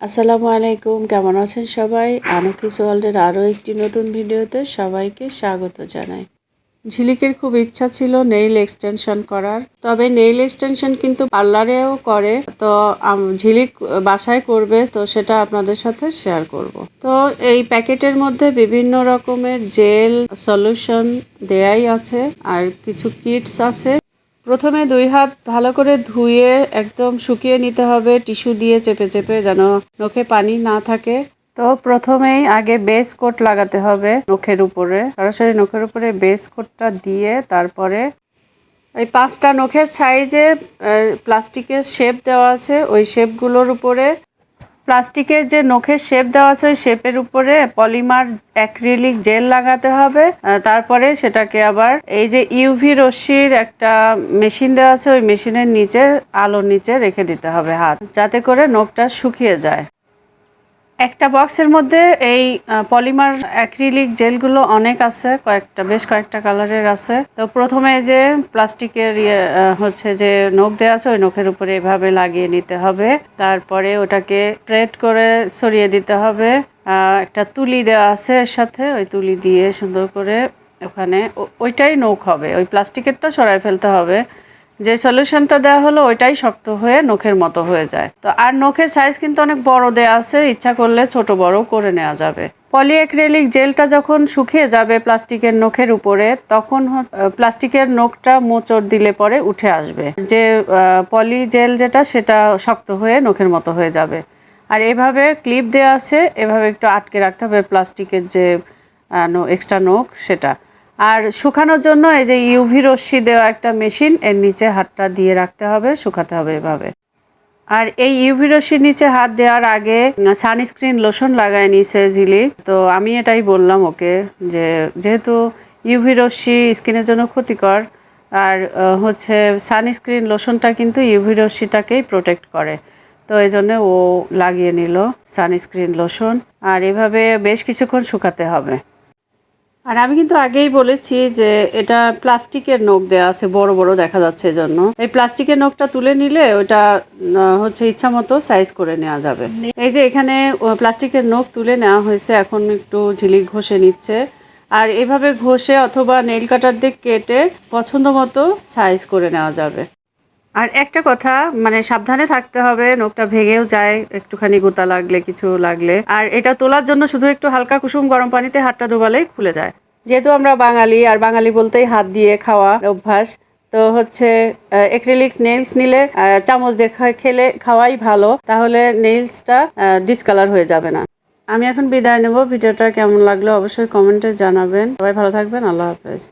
আসসালামু আলাইকুম, কেমন আছেন সবাই? আনকিস ওয়ার্ল্ডের আরও একটি নতুন ভিডিওতে সবাইকে স্বাগত জানাই। ঝিলিকের খুব ইচ্ছা ছিল নেইল এক্সটেনশন করার, তবে নেইল এক্সটেনশন কিন্তু পার্লারেও করে, তো ঝিলিক বাসায় করবে, তো সেটা আপনাদের সাথে শেয়ার করব। তো এই প্যাকেটের মধ্যে বিভিন্ন রকমের জেল সলিউশন দেয়াই আছে, আর কিছু কিটস আছে প্রথমে দুই হাত ভালো করে ধুয়ে একদম শুকিয়ে নিতে হবে, টিস্যু দিয়ে চেপে চেপে যেন নখে পানি না থাকে। তো প্রথমেই আগে বেস কোট লাগাতে হবে নখের উপরে। সরাসরি নখের উপরে বেস কোটটা দিয়ে তারপরে এই পাঁচটা নখের সাইজে প্লাস্টিকের শেপ দেওয়া আছে। ওই শেপগুলোর উপরে প্লাস্টিকের যে নখের শেপ দেওয়া আছে ওই শেপের উপরে পলিমার অ্যাক্রিলিক জেল লাগাতে হবে। তারপরে সেটাকে আবার এই যে ইউভি রশ্মির একটা মেশিন দেওয়া আছে, ওই মেশিনের নিচে, আলোর নিচে রেখে দিতে হবে হাত, যাতে করে নখটা শুকিয়ে যায়। একটা বক্সের মধ্যে এই পলিমার অ্যাক্রিলিক জেলগুলো অনেক আছে, কয়েকটা, বেশ কয়েকটা কালারের আছে। তো প্রথমে যে প্লাস্টিকের ইয়ে হচ্ছে যে নখ দেওয়া আছে, ওই নখের উপরে এভাবে লাগিয়ে নিতে হবে। তারপরে ওটাকে প্রেট করে সরিয়ে দিতে হবে। একটা তুলি দেওয়া আছে এর সাথে, ওই তুলি দিয়ে সুন্দর করে ওখানে ওইটাই নখ হবে। ওই প্লাস্টিকেরটা সরাই ফেলতে হবে। যে সলিউশনটা দেওয়া হলো, ওইটাই শক্ত হয়ে নখের মতো হয়ে যায়। তো আর নখের সাইজ কিন্তু অনেক বড় দেওয়া আছে, ইচ্ছা করলে ছোট বড় করে নেওয়া যাবে। পলিঅ্যাক্রিলিক জেলটা যখন শুকিয়ে যাবে প্লাস্টিকের নখের উপরে, তখন প্লাস্টিকের নখটা মোচড় দিলে পরে উঠে আসবে। যে পলি জেল যেটা, সেটা শক্ত হয়ে নখের মতো হয়ে যাবে। আর এভাবে ক্লিপ দেওয়া আছে, এভাবে একটু আটকে রাখতে হবে প্লাস্টিকের যে এক্সট্রা নখ, সেটা। আর শুকানোর জন্য এই যে ইউভি রশ্মি দেওয়া একটা মেশিন, এর নিচে হাতটা দিয়ে রাখতে হবে, শুকাতে হবে এভাবে। আর এই ইউভি রশ্মির নিচে হাত দেওয়ার আগে সানস্ক্রিন লোশন লাগায় নিছে ঝিলি। তো আমি এটাই বললাম ওকে যে যেহেতু ইউভি রশ্মি স্কিনের জন্য ক্ষতিকর, আর হচ্ছে সানস্ক্রিন লোশনটা কিন্তু ইউভি রশ্মিটাকেই প্রোটেক্ট করে। তো এই জন্য ও লাগিয়ে নিল সানস্ক্রিন লোশন। আর এভাবে বেশ কিছুক্ষণ শুকাতে হবে। আর আমি কিন্তু আগেই বলেছি যে এটা প্লাস্টিকের নখ দেওয়া আছে, বড় বড় দেখা যাচ্ছে এজন্য। এই প্লাস্টিকের নখটা তুলে নিলে ওটা হচ্ছে ইচ্ছা মতো সাইজ করে নেওয়া যাবে। এই যে এখানে প্লাস্টিকের নখ তুলে নেওয়া হয়েছে, এখন একটু ঝিলিক ঘষে নিচ্ছে। আর এভাবে ঘষে অথবা নেল কাটার দিয়ে কেটে পছন্দ মতো সাইজ করে নেওয়া যাবে। আর একটা কথা মানে সাবধানে থাকতে হবে, নখটা ভেঙেও যায়, একটুখানি গোতা লাগলে, কিছু লাগলে। আর এটা তোলার জন্য শুধু একটু হালকা কুসুম গরম পানিতে হাতটা ডুবালেই খুলে যায়। যেহেতু আমরা বাঙালি, আর বাঙালি বলতেই হাত দিয়ে খাওয়া অভ্যাস, তো হচ্ছে এক্রিলিক নেলস নিলে চামচ দেখা খেলে খাওয়াই ভালো, তাহলে নেলসটা ডিসকালার হয়ে যাবে না। আমি এখন বিদায় নেব। ভিডিওটা কেমন লাগল অবশ্যই কমেন্টে জানাবেন। সবাই ভালো থাকবেন। আল্লাহ হাফেজ।